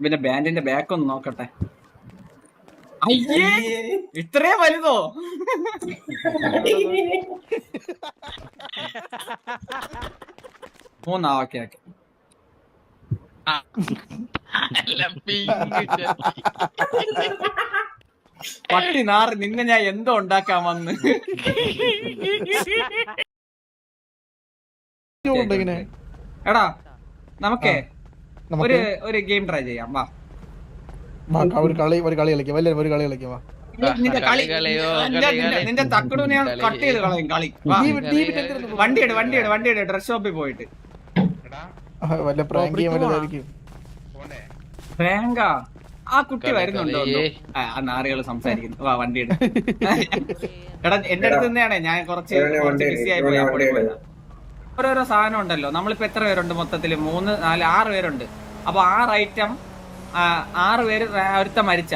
പിന്നെ ബാൻഡിന്റെ ബാക്ക് ഒന്ന് നോക്കട്ടെ. അയ്യേ! ഇത്രയും വലുതോ? മൂന്നാ ഓക്കെ ഓക്കെ. പട്ടി നാറ് നിന്നെ ഞാൻ എന്തോ ഉണ്ടാക്കാൻ വന്ന്. എടാ നമുക്ക് ഒരു ഒരു ഗെയിം ട്രൈ ചെയ്യാം വാ. വാ, ഒരു കളി ഒരു കളി കളിക്കാം. വല്ല ഒരു കളി കളിക്കാം വാ. നിന്റെ കളി. കട്ട് ചെയ്ത് കളയും? കളി. വണ്ടി ഇട് വണ്ടി ഇട് വണ്ടി ഇട് ഡ്രസ് ഷോപ്പിൽ പോയിട്ട്. ആ, വല്ല പ്രാങ്ക് ചെയ്യാൻ വല്ലതായിരിക്കും. പ്രാങ്കാ ആ? കുട്ടി വരുന്നുണ്ടോ. ആ നാറികൾ സംസാരിക്കുന്നു. വാ വണ്ടി ഇട്. എടാ എന്റെ അടുത്ത് തന്നെയാണേ ഞാൻ കുറച്ച് ബിസി ആയി പോയി. ഓരോരോ സാധനം ഉണ്ടല്ലോ. നമ്മളിപ്പോ എത്ര പേരുണ്ട് മൊത്തത്തിൽ? മൂന്ന് നാല് ആറ് പേരുണ്ട്. അപ്പൊ ആറ് ഐറ്റം ആറ് പേര് ഒരുത്ത മരിച്ച.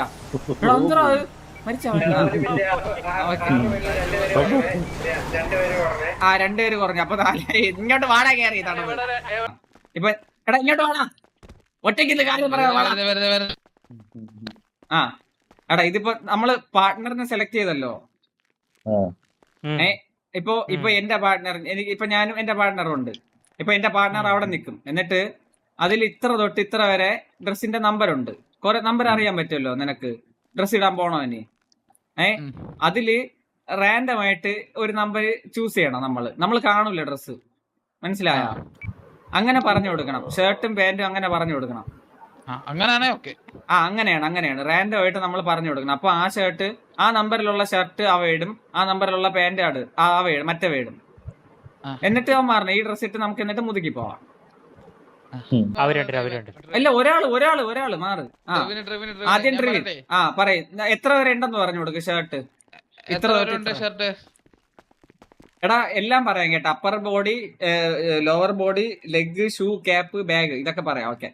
ആ രണ്ടുപേര് കുറഞ്ഞു. അപ്പൊ നാല് ഇങ്ങോട്ട് വാടാ കയറി ഇപ്പൊ എടാ ഇങ്ങോട്ട് വാടാ. ഒറ്റയ്ക്ക് കാര്യം പറയാ. ആ എടാ ഇതിപ്പോ നമ്മൾ പാർട്ട്ണറിനെ സെലക്ട് ചെയ്തല്ലോ. ഏ ഇപ്പൊ ഇപ്പൊ എന്റെ പാർട്ട്ണർ എനിക്ക് ഇപ്പൊ ഞാനും എന്റെ പാർട്ട്ണറും ഉണ്ട്. ഇപ്പൊ എന്റെ പാർട്ട്ണർ അവിടെ നിൽക്കും എന്നിട്ട് അതിൽ ഇത്ര തൊട്ട് ഇത്ര വരെ ഡ്രസ്സിന്റെ നമ്പർ ഉണ്ട്. കുറെ നമ്പർ അറിയാൻ പറ്റുമല്ലോ നിനക്ക്? ഡ്രസ് ഇടാൻ പോണോ ഇനി? ഏ? അതിൽ റാൻഡം ആയിട്ട് ഒരു നമ്പർ ചൂസ് ചെയ്യണം നമ്മൾ നമ്മൾ കാണൂല ഡ്രസ്സ് മനസ്സിലായ? അങ്ങനെ പറഞ്ഞു കൊടുക്കണം. ഷർട്ടും പാന്റും അങ്ങനെ പറഞ്ഞു കൊടുക്കണം. ആ, അങ്ങനാണേ ഓക്കെ ആ അങ്ങനെയാണ് അങ്ങനെയാണ്. റാൻഡം ആയിട്ട് നമ്മൾ പറഞ്ഞു കൊടുക്കണം. അപ്പൊ ആ ഷർട്ട് ആ നമ്പറിലുള്ള ഷർട്ട് അവ ഇടും. ആ നമ്പറിലുള്ള പാന്റ് ആട് ആ അവ ഇടും. മറ്റേ വേടും ആ. എന്നിട്ട് അവൻ മാറണം ഈ ഡ്രസ് ഇട്ട് നമുക്ക് എന്നിട്ട് മുതുക്കി പോവാം. അവരുണ്ട് അവരുണ്ട് അല്ല ഒരാൾ ഒരാൾ ഒരാൾ മാറ്. ആ. ആദ്യം ഞാൻ ആ പറയും. എത്ര വരെ ഉണ്ടെന്ന് പറഞ്ഞു കൊടുക്ക് ഷർട്ട് എത്ര ഷർട്ട് എടാ എല്ലാം പറയാം കേട്ടോ. Upper body lower body leg shoe cap bag ഇതൊക്കെ പറയാം. ഓക്കെ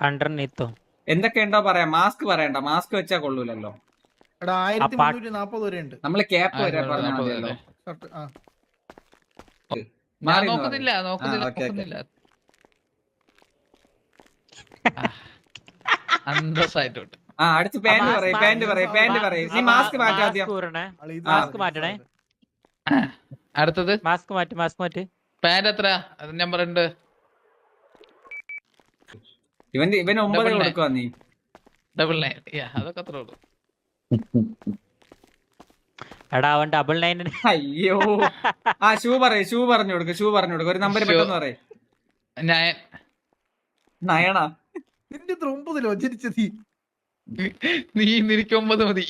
അണ്ടർനീത്തോ എന്തൊക്കെ ഉണ്ടോ പറയാം. മാസ്ക് പറയണ്ട. മാസ്ക് വെച്ചാ കൊള്ളൂലല്ലോ. എടാ ആയിരത്തി പാട്ട്- മുന്നൂറ്റി നാപ്പത് വരെ ഉണ്ട്. നമ്മൾ ക്യാപ്പ് വരെ പറഞ്ഞല്ലോ നോക്കുന്നില്ല നാപ്പത് മതിയല്ലോ വരെ. ഷർട്ട് ആ ഞാൻ മാറി എന്ന് നോക്കുന്നില്ല നോക്കുന്നില്ല ഓക്കേ. ആ, അടുത്ത് പാന്റ് പറയും പാന്റ് പറയും പാന്റ് പറയും. നീ മാസ്ക് മാറ്റാ ആദ്യം? ആൾ ഇത് മാസ്ക് മാറ്റണേ. അടുത്തത്? മാസ്ക് മാറ്റി മാസ്ക് മാറ്റി. പാന്റ് എത്ര? നമ്പർ ഉണ്ട് ഇവൻ ഇവൻ ഒമ്പത് കൊടുക്കുക നീ. ഡബിൾ നയൻ അതൊക്കെ അത്ര ഉള്ളൂ. എടാ അവൻ ഡബിൾ നയൻ അയ്യോ. ആ ഷൂ പറയും ഷൂ പറഞ്ഞു കൊടുക്ക് ഷൂ പറഞ്ഞു കൊടുക്ക്. ഒരു നമ്പർ. പെട്ടെന്ന് പറയും. നയൻ. നയണ നിന്റെ ഒമ്പതിലോ ജനിച്ചത് നീ. നീ നിനക്ക് ഒമ്പത് മതി.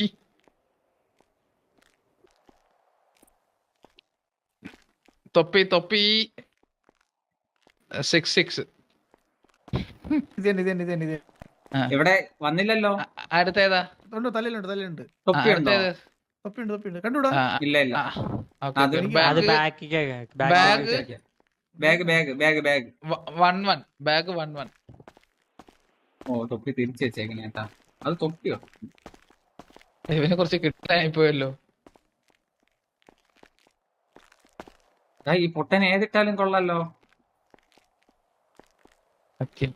തൊപ്പി തൊപ്പി. സിക്സ് സിക്സ് ഇത് തന്നെ ഇത് തന്നെ ഇത് തന്നെ ഇത് തന്നെ. ഇവിടെ വന്നില്ലല്ലോ അടുത്തേതാ? ഉണ്ട്? തലയിലുണ്ട്? തലയിലുണ്ട്. തൊപ്പിയുണ്ട് തൊപ്പിയുണ്ട്. കണ്ടുകൂടാ ഇല്ല ഇല്ല. Bag bag bag bag one one. Bag one one. ഓ തൊപ്പി തിരിച്ചു വെച്ചേക്കണേ കേട്ടാ അത് തൊപ്പിയോ ഇവനെ കുറച്ച് കിട്ടാനായി പോയല്ലോ. ദാ ഈ പൊട്ടൻ ഏതിട്ടാലും കൊള്ളാലോ. ഓക്കേ.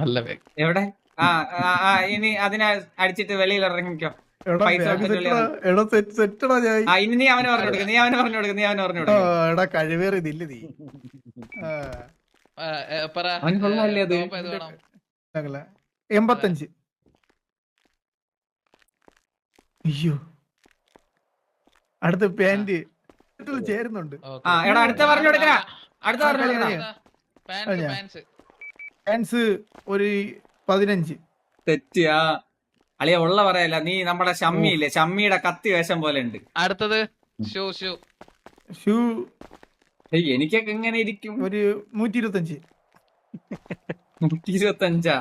നല്ല എവിടെ? ആ ആ, ഇനി അതിനെ അടിച്ചിട്ട് വെളിയിൽ ഇറങ്ങിക്കോ. എടാ പൈസ ബാഗ് കൊടുത്തിട്ട് സെറ്റ് സെറ്റടാ ഞാൻ ആ ഇനി നീ അവനെ പറഞ്ഞു കൊടുക്ക് നീ അവനെ പറഞ്ഞു കൊടുക്ക് നീ അവനെ പറഞ്ഞു കൊടുക്കുക കൊടുക്ക് എടാ കഴിവേറി ഇതില്ല നീ. എൺപത്തഞ്ച്. അയ്യോ. അടുത്ത പാന്റ് ചേരുന്നുണ്ട്. ആ എടാ അടുത്ത പറഞ്ഞു കൊടുക്കണ അടുത്ത പറഞ്ഞു. പാൻസ്, ഒരു പതിനഞ്ച്. തെറ്റിയാ. അളിയ ഉള്ള പറയല്ല. നീ നമ്മുടെ ഷമ്മിയില്ലേ? ഷമ്മിയുടെ കത്തി വേഷം പോലെ ഉണ്ട്. അടുത്തത് ഷൂ ഷൂ. ഷൂ. എനിക്കൊക്കെ എങ്ങനെ ഇരിക്കും? ഒരു നൂറ്റി ഇരുപത്തഞ്ച് നൂറ്റി ഇരുപത്തി അഞ്ചാ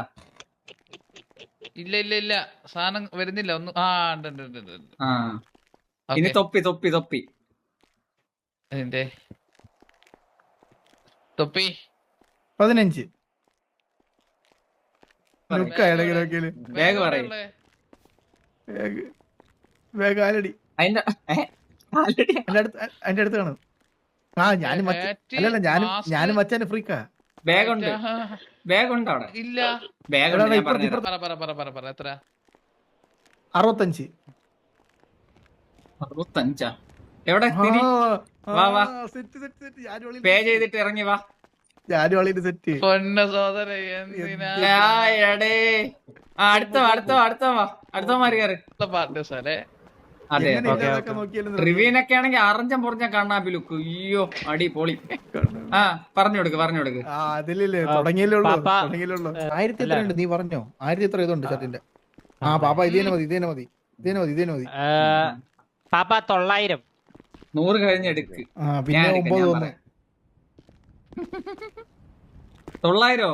ഇല്ല ഇല്ല ഇല്ല. സാധനം വരുന്നില്ല. ഒന്ന് ആ ഉണ്ട് ഉണ്ട് ഉണ്ട്, ഇനി തൊപ്പി തൊപ്പി തൊപ്പി. ഇതിന്റെ തൊപ്പി. പതിനഞ്ച്. പറയ്. ആലടി. അതിന്റെ എന്റെ അടുത്ത് കാണും. ഞാനും അല്ലല്ല ഞാനും ഞാനും ഫ്രീക്കാ ബാഗുണ്ട്. ബാഗുണ്ട് അവിടെ. ഇല്ല. ബാഗുണ്ട് എത്ര? അറുപത്തഞ്ച്. അറുപത്തഞ്ചാ? എവിടെ? പേ ചെയ്തിട്ട് ഇറങ്ങി വാ. സെറ്റ്. പൊന്ന എന്തിനാ? അടുത്ത അടുത്ത അടുത്ത വാ. അടുത്ത മാറി കയറി പാർട്ടി സാറേ. അതെ റിവീനൊക്കെ ആണെങ്കിൽ അറഞ്ചം പൊറിഞ്ഞ കണ്ണാപ്പി ലുക്ക്. അയ്യോ അടി പൊളി. ആ പറഞ്ഞു കൊടുക്ക് പറഞ്ഞു കൊടുക്ക്. നീ പറഞ്ഞോ? ആയിരത്തി എത്ര ഇതുണ്ട് ഷർട്ടിന്റെ ആ പാപ്പ ഇത് മതി ഇത് മതി ഇത് മതി ഇത് മതി. പാപ്പ തൊള്ളായിരം. നൂറ് കഴിഞ്ഞെടുക്ക് പിന്നെ തൊള്ളായിരോ?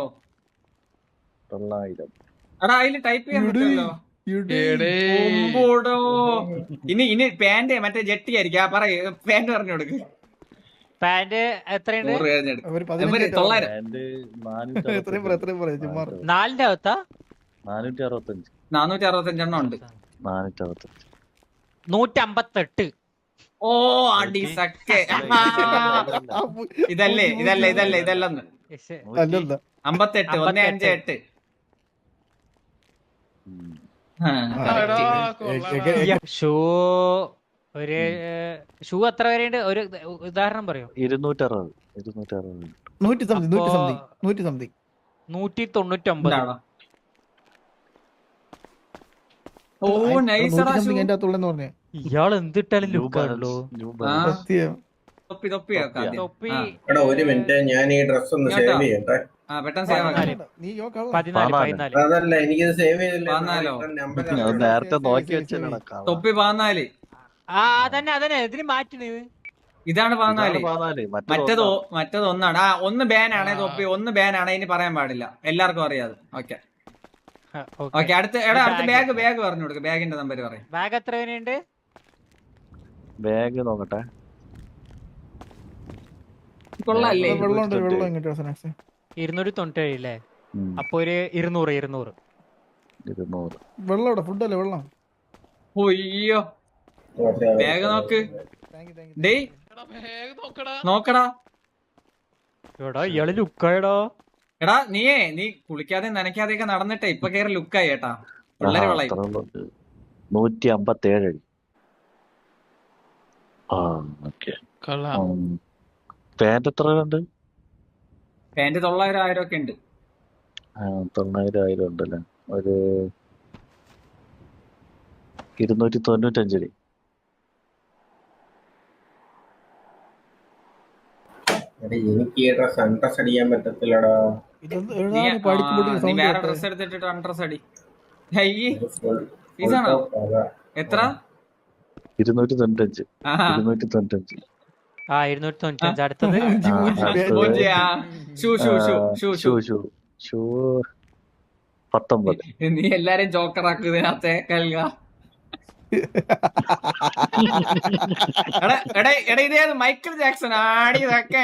തൊള്ളായിരം. അടാ അതിൽ ടൈപ്പ് ചെയ്യാൻ പറ്റുമല്ലോ ഇനി ഇനി പാന്റ് മറ്റേ ജെട്ടി ആയിരിക്കും. പറ പറയ പാന്റ് പറഞ്ഞു കൊടുക്ക്. പാന്റ് എത്രയുണ്ട്? നാലിന്റെ അകത്താ? നാനൂറ്റി അറുപത്തഞ്ച്. നാനൂറ്റി അറുപത്തഞ്ചെണ്ണം ഉണ്ട്. നാനൂറ്റി അറുപത്തഞ്ച്. നൂറ്റമ്പത്തെട്ട്. ഓ അടി സക്കെ. ഇതല്ലേ ഇതല്ലേ ഇതല്ലേ ഇതല്ലെന്ന്. അമ്പത്തെട്ട് ഒന്ന് അഞ്ച് എട്ട്. ഷൂ ഒരു ഷൂ എത്ര വരെയുണ്ട്? ഒരു ഉദാഹരണം പറയോ. നൂറ്റി സംതിങ് നൂറ്റി സംതിങ് നൂറ്റി സംതിങ് നൂറ്റി തൊണ്ണൂറ്റൊമ്പത് ഇയാൾ എന്തിട്ടാലും ലുക്കാണല്ലോ ഞാൻ ഈ ഡ്രസ് ഒന്ന് സേവ് ചെയ്യട്ടെ. പെട്ടെന്ന് സേവ് അതല്ല? ചെയ്തില്ല. നേരത്തെ നോക്കി വെച്ചാണ് തൊപ്പി ആ അതന്നെ അതന്നെ. ഇതിന് മാറ്റണ്. ഇതാണ് പതിനാല്. മറ്റത് മറ്റത് ഒന്നാണ്. ആ ഒന്ന് ബാൻ ആണ് തൊപ്പി ഒന്ന് ബാൻ ആണ് ഇനി പറയാൻ പാടില്ല. എല്ലാവർക്കും അറിയാതെ ഓക്കെ. ഓക്കെ അടുത്ത എടാ അടുത്ത ബാഗ് ബാഗ് പറഞ്ഞു കൊടുക്ക്. ബാഗിന്റെ നമ്പർ പറയും. ബാഗ് എത്ര വരെയുണ്ട് ബാഗ് നോക്കട്ടെ. കൊള്ളാല്ലേ വെള്ളം ഉണ്ട് വെള്ളം ഇങ്ങോട്ട് സ്നാക്സ്. ഇരുന്നൂറ്റി തൊണ്ണൂറ്റേഴ് അല്ലേ. അപ്പൊ ഒരു ഇരുന്നൂറ് ഇരുന്നൂറ്. വെള്ളം ഇവിടെ ഫുഡല്ലേ വെള്ളം? ഒയ്യോ ബാഗ് നോക്ക്. ഡേയ്. നോക്കടാ. നോക്കടാ എടാ ഇയാൾ ലുക്കായടാ. എടാ നീയേ നീ കുളിക്കാതെ നനയ്ക്കാതെയൊക്കെ നടന്നിട്ടേ ഇപ്പൊ കേറി ലുക്കായി ഏട്ടാ പിള്ളേര് വളയും. നൂറ്റി അമ്പത്തേഴ് ഏഴ് പാന്റ് എത്ര ഉണ്ട് പാന്റ് തൊള്ളായിരം ആയിരം ഒക്കെ ഉണ്ട്. തൊള്ളായിരം ആയിരം ഉണ്ടല്ലേ? ഒരു ഇരുന്നൂറ്റി തൊണ്ണൂറ്റഞ്ച് നീ വേറെ എടുത്തിട്ട് ഫീസാണോ? എത്ര? ഇരുന്നൂറ്റി തൊണ്ണൂറ്റഞ്ച്. ഇരുന്നൂറ്റി തൊണ്ണൂറ്റഞ്ച്. ആ ഇരുന്നൂറ്റി തൊണ്ണൂറ്റഞ്ച് അടുത്തത്? Shoe shoe shoe shoe shoe. Shoe shoe. പത്തൊമ്പത്. ജാക്സൺ? ആടിയതൊക്കെ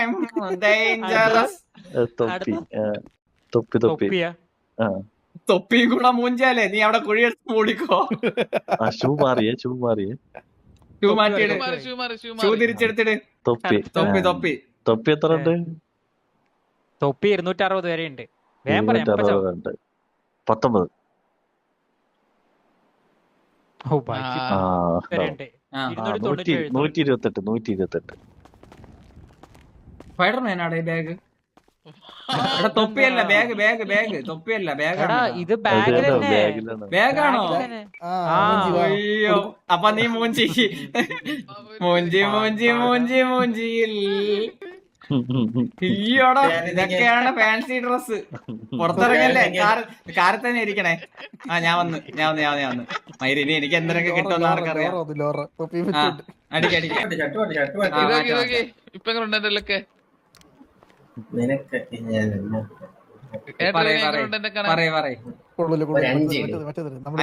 തൊപ്പി കൂടെ മൂഞ്ചാലേ നീ അവിടെ കുഴിയെടുത്ത് മൂടിക്കോ. ഷൂ മാറിയേ ഷൂ മാറിയേ. ഷൂ മാറ്റിയിട്. ഷൂ തിരിച്ചെടുത്തിട്ട് തൊപ്പി തൊപ്പി തൊപ്പി തൊപ്പി എത്ര ഉണ്ട് തൊപ്പി ഇരുന്നൂറ്റി അറുപത് വരെ ഉണ്ട് വേഗം പറയാം പത്തൊമ്പത്. നൂറ്റി ഇരുപത്തെട്ട് നൂറ്റി ഇരുപത്തെട്ട്. സ്പൈഡർമാനാണ് ബാഗ് തൊപ്പിയല്ല ബാഗ് ബാഗ് ബാഗ് തൊപ്പിയല്ല ബാഗ് ഇത് ബാഗാണോ. അയ്യോ അപ്പൊ നീ മൂഞ്ചി. മൂഞ്ചി മൂഞ്ചി മൂഞ്ചി മൂഞ്ചിയിൽ. അയ്യോടാ ഇതൊക്കെയാണ് ഫാൻസി ഡ്രസ് പുറത്തിറങ്ങല്ലേ? കാർ കാറിൽ തന്നെ ഇരിക്കണേ. ആ ഞാൻ വന്ന് ഞാൻ വന്ന് ഞാൻ വന്ന് ഞാൻ വന്ന്. മയിരി ഇനി എനിക്ക് എന്തൊക്കെ കിട്ടുമെന്ന് ആർക്കറിയാം. ലോറ നിനക്കൊക്കെ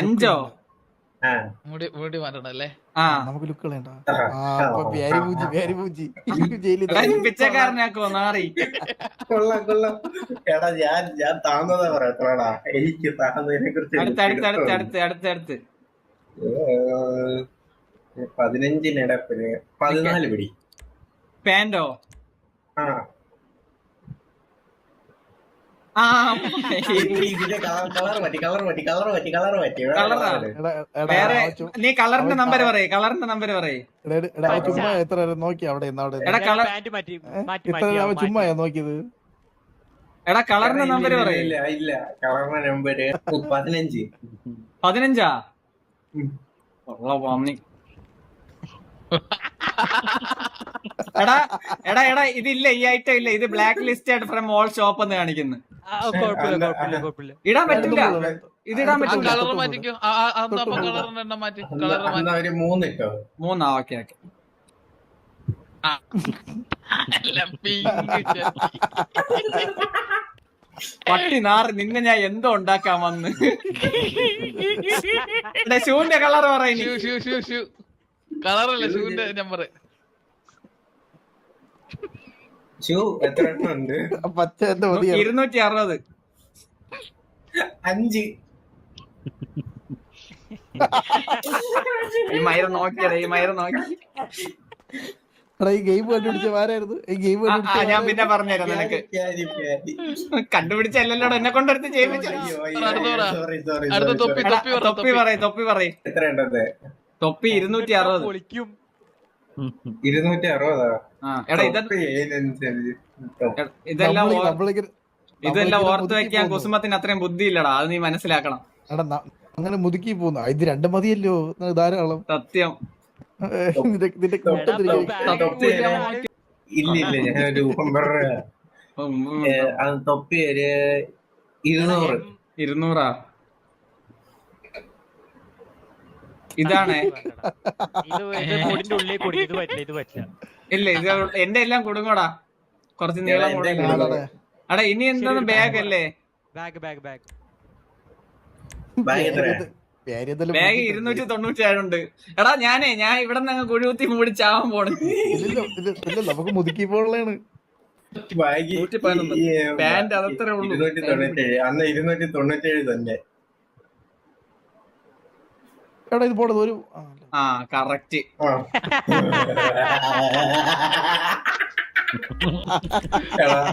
അഞ്ചോ എടാ ഞാൻ ഞാൻ എനിക്ക് പതിനഞ്ചിനിടപ്പിൽ പതിനാല് പിടി. പാൻഡോ ആ. നീ കളറിന്റെ നമ്പർ കളർ- പറയേ കളറിന്റെ നമ്പർ പറയേ. ചുമ്മാ എത്ര നോക്കി അവിടെ നിന്ന് അവിടെ എടാ, പാന്റ് മാറ്റി മാറ്റി മാറ്റി നേരം അവൻ അവൻ ചുമ്മാ നോക്കിയത്? എടാ കളറിന്റെ നമ്പർ പറയില്ല ഇല്ല കളറിന്റെ നമ്പർ പതിനഞ്ച്. പതിനഞ്ചാ. ഉള്ള പന്നി എടാ എടാ എടാ ഇതില്ല ഈ ഐറ്റം ഇല്ല. ഇത് black listed from all shop എന്ന് കാണിക്കുന്നു. ഇടാൻ പറ്റില്ല. ഇത് ഇടാൻ ആ, ആ പറ്റില്ല കളർ മാറ്റിക്കോ കളറിന്റെ മാറ്റി. കളർ മൂന്ന് ഇട്ടോ? മൂന്നാ ഓക്കെ ഓക്കെ. പട്ടി നാറ് നിന്നെ ഞാൻ എന്തോ ഉണ്ടാക്കാൻ വന്ന്. ഷൂന്റെ കളർ പറയുന്നു ഷൂ ഷൂ ഷൂ ഷൂ കളറല്ല ഷൂന്റെ നമ്പർ ഷൂ എത്ര ഉണ്ട് പച്ച എന്റെ ഇരുന്നൂറ്റി അറുപത് അഞ്ച്. ഈ മയിറ് നോക്കിയടാ ഈ മയിറ് നോക്കി. എടാ ഈ ഗെയിം കണ്ടുപിടിച്ച ആരായിരുന്നു? ഈ ഗെയിം ഞാൻ പിന്നെ പറഞ്ഞുതരാം നിനക്ക്. കണ്ടുപിടിച്ചല്ലോ എന്നെ കൊണ്ടെടുത്ത്. പറയും തൊപ്പി പറയും തൊപ്പി പറയ്. എത്ര ഉണ്ടത് തൊപ്പി ഇരുന്നൂറ്റി അറുപത് ഇരുന്നൂറ്റി അറുപതാ ആ എടാ ഇതെല്ലാം ഇതെല്ലാം ഓർത്ത് വെക്കാൻ. കുസുമത്തിന് അത്രയും ബുദ്ധി ഇല്ലടാ അത് നീ മനസ്സിലാക്കണം. അങ്ങനെ മുതുക്കി പോകുന്ന. ഇത് രണ്ട് മതിയല്ലോ ധാരാളം. സത്യം. ഇല്ല ഇല്ല ഞാൻ ഉം. തൊപ്പി ഒരു ഇരുന്നൂറ്. ഇരുന്നൂറാ ഇതാണ് ഇത് ഇത് കൂടിന്റെ ഉള്ളിൽ കൂടി ഇത് പറ്റില്ല ഇത് പറ്റില്ല ഇല്ല ഇത് എന്റെ എല്ലാം കുടുങ്ങോടാ. കുറച്ച് നീളം അടാ ഇനി എന്താണ് ബാഗ് അല്ലേ? Bag bag bag. ബാഗ് എത്രയാ? ബാഗ് വിളിച്ചിട്ടുണ്ട്. ഇരുന്നൂറ്റി തൊണ്ണൂറ്റി ഏഴുണ്ട് എടാ ഞാനേ ഞാൻ ഇവിടെ നിന്ന് കുഴികുത്തി മൂടി ചാവാൻ പോണേ. ഇല്ല, നമുക്ക് മുതുക്കി ബാഗ്. ഈ, പാന്റ് അതത്രേ ഉള്ളൂ. ഇരുന്നൂറ്റി തൊണ്ണൂറ്റേഴ് അന്ന് ഇരുന്നൂറ്റി തൊണ്ണൂറ്റി ഏഴ് തന്നെ. എടാ ഇത് പോണത് ഒരു ആ, കറക്റ്റ്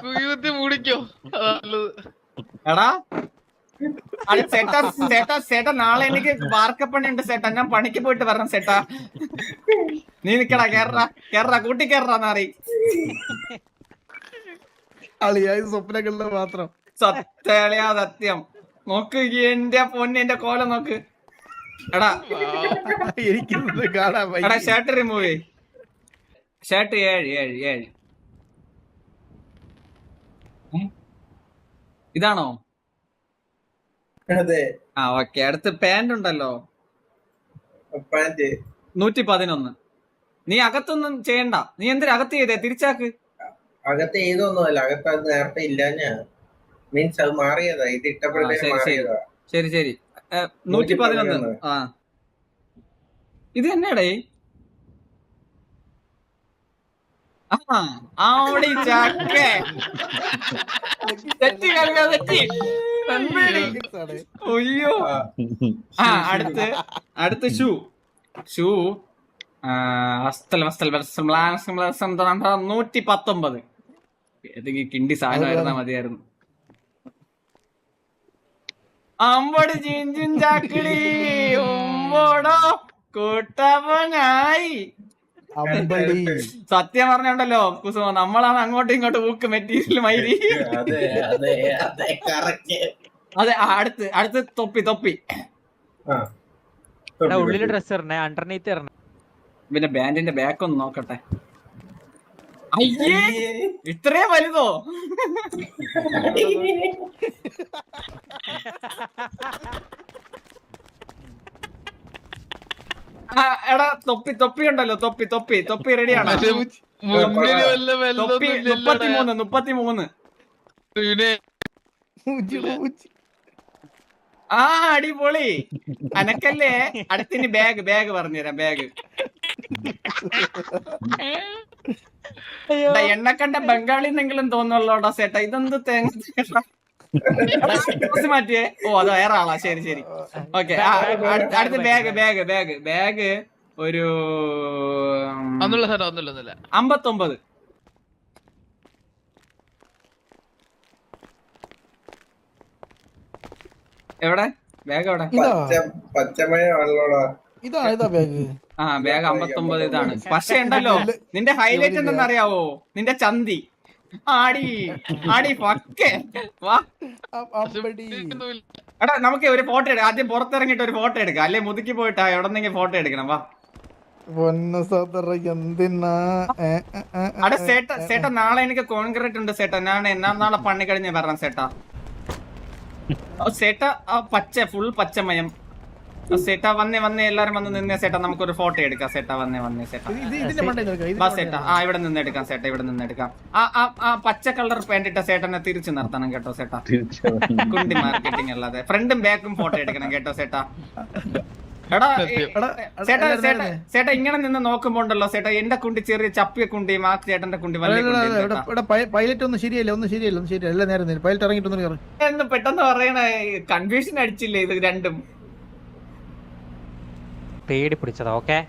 കുയ്യൂത്തി മൂടിക്കോ. എടാ. അത് സെട്ടാ സെട്ടാ ചേട്ടാ നാളെ എനിക്ക് വാർക്കപ്പണി ഉണ്ട് സെട്ടാ ഞാൻ പണിക്ക് പോയിട്ട് വരണം സെട്ടാ നീ നിക്കടാ കേറ കേറ കൂട്ടി കേറാ നാറി. അളിയായി സ്വപ്നങ്ങളിൽ മാത്രം. സത്യളിയാ സത്യം. നോക്ക് എന്റെ പൊന്നെ എന്റെ കോലം നോക്ക്. എടാ കാണാൻ എടാ ഷർട്ട് റിമൂവ് ഷർട്ട് ഏഴ് ഏഴ് ഏഴ്. ഉം? ഇതാണോ? അതെ. ആ ഓക്കെ. അടുത്ത് പാന്റ് ഉണ്ടല്ലോ. പാന്റ് നൂറ്റി പതിനൊന്ന് നീ അകത്തൊന്നും ചെയ്യണ്ട. നീ എന്തിനാ അകത്ത് ചെയ്തേ? തിരിച്ചാക്ക്. അകത്ത് ചെയ്തൊന്നുമല്ല. അകത്ത് അത് നേരത്തെ ഞാൻ മീൻസ് അത് മാറിയതാ. ഇത് ഇട്ടപ്പോഴത്തേക്ക് ശരി, ശരി. നൂറ്റി പതിനൊന്ന് ആ. ഇത് തന്നെയാടേ. ആ അവിടെ ചക്ക. തെറ്റി കളിക്കാ തെറ്റി. നന്മേടി. ആണ്. ആ, ആ അടുത്ത് അടുത്ത് ഷൂ. ഷൂ നൂറ്റി പത്തൊമ്പത് ഏതെങ്കിലും കിണ്ടി സാധനം ആയിരുന്നാ മതിയായിരുന്നു. അമ്പട് ചിഞ്ചും ചാക്കിളി ഉമ്പോടോ കൂട്ടവനായി. അമ്പടി. സത്യം പറഞ്ഞുണ്ടല്ലോ കുസുമ നമ്മളാണ് അങ്ങോട്ടും ഇങ്ങോട്ടും ഊക്ക് മെറ്റീരിയൽ മൈരി. അതെ അതെ അതെ കറക്റ്റ് അതെ ആ, അടുത്ത് അടുത്ത് തൊപ്പി തൊപ്പി. ഉള്ളിൽ ഡ്രസ് ഇറണേ അണ്ടർനീത്ത് ഇറണേ പിന്നെ ബാൻഡിന്റെ ബാക്ക് ഒന്ന് നോക്കട്ടെ. അയ്യേ ഇത്രയും വലുതോ? ആ, എടാ തൊപ്പി തൊപ്പി ഉണ്ടല്ലോ തൊപ്പി തൊപ്പി തൊപ്പി റെഡിയാണ് തൊപ്പി മുപ്പത്തിമൂന്ന് മുപ്പത്തിമൂന്ന്. ആ അടിപൊളി. അനക്കല്ലേ? അടുത്തിന് ബാഗ് ബാഗ് പറഞ്ഞുതരാം ബാഗ് അയ്യോ. കണ്ട ബംഗാളി എന്നെങ്കിലും തോന്നുള്ളൂടാ ചേട്ടാ ഇതെന്ത് തേങ്ങ മാറ്റിയേ. ഓ അത് വേറെ ആളാ. ശരി ശരി. ഓക്കെ അടുത്ത ബാഗ് ബാഗ് ബാഗ് ബാഗ്. ഒരു അമ്പത്തൊമ്പത്. എവിടെ? ബാഗ് എവിടെ? ഇതാ. ഇതാ ഇതാ ബാഗ്. ആ ബാഗ് അമ്പത്തൊമ്പത് ഇതാണ്. പക്ഷെ ഉണ്ടല്ലോ നിന്റെ ഹൈലൈറ്റ് എന്തെന്ന് അറിയാവോ നിന്റെ ചന്തി. ആടി ആടി പക്കേ വാ. എടാ നമുക്ക് ഒരു ഫോട്ടോ എടുക്കാം. ആദ്യം പുറത്തിറങ്ങിട്ട് ഒരു ഫോട്ടോ എടുക്കാം. അല്ലെ മുതുക്കി പോയിട്ടാ എവിടെന്നെങ്കിലും ഫോട്ടോ എടുക്കണം. വാ. സേട്ട സേട്ട നാളെ എനിക്ക് കോൺക്രീറ്റ് ഉണ്ട് സേട്ട. ഞാൻ എന്നാ നാളെ പണി കഴിഞ്ഞ് വരണം സേട്ടാ. സേട്ട ആ പച്ച ഫുൾ പച്ചമയം. സേട്ട വന്നേ വന്നേ എല്ലാരും വന്ന് നിന്നേ നമുക്ക് നമുക്കൊരു ഫോട്ടോ എടുക്കാം. സേട്ട വന്നേ വന്നേ സേട്ട. വാ ആ ഇവിടെ നിന്ന് എടുക്കാം സേട്ട ഇവിടെ നിന്ന് എടുക്കാം. ആ ആ പച്ച കളർ പേണ്ടിട്ട ഇട്ട സേട്ടനെ തിരിച്ചു നിർത്തണം കേട്ടോ സേട്ട. തിരിച്ചു കുണ്ടി മാർക്കറ്റിംഗ് അല്ലാതെ. ഫ്രണ്ടും ബാക്കും ഫോട്ടോ എടുക്കണം കേട്ടോ സേട്ട. എടാ ചേട്ടാ ചേട്ടാ ചേട്ടാ ഇങ്ങനെ നിന്ന് നോക്കുമ്പോ ഉണ്ടല്ലോ ചേട്ടാ എന്റെ കുണ്ടി ചെറിയ ചപ്പിയ കുണ്ടി ആ ചേട്ടന്റെ കുണ്ടി പൈലറ്റ് ഒന്നും ശരിയല്ല ഒന്നും ശരിയല്ല ഒന്നും ശരിയല്ല. എല്ലാം നേരെ നേരെ പൈലറ്റ് ഇറങ്ങിട്ടൊന്നും പെട്ടെന്ന് പറയണേ കൺഫ്യൂഷൻ അടിച്ചില്ലേ ഇത് രണ്ടും? പേടി പിടിച്ചതാ ഓക്കെ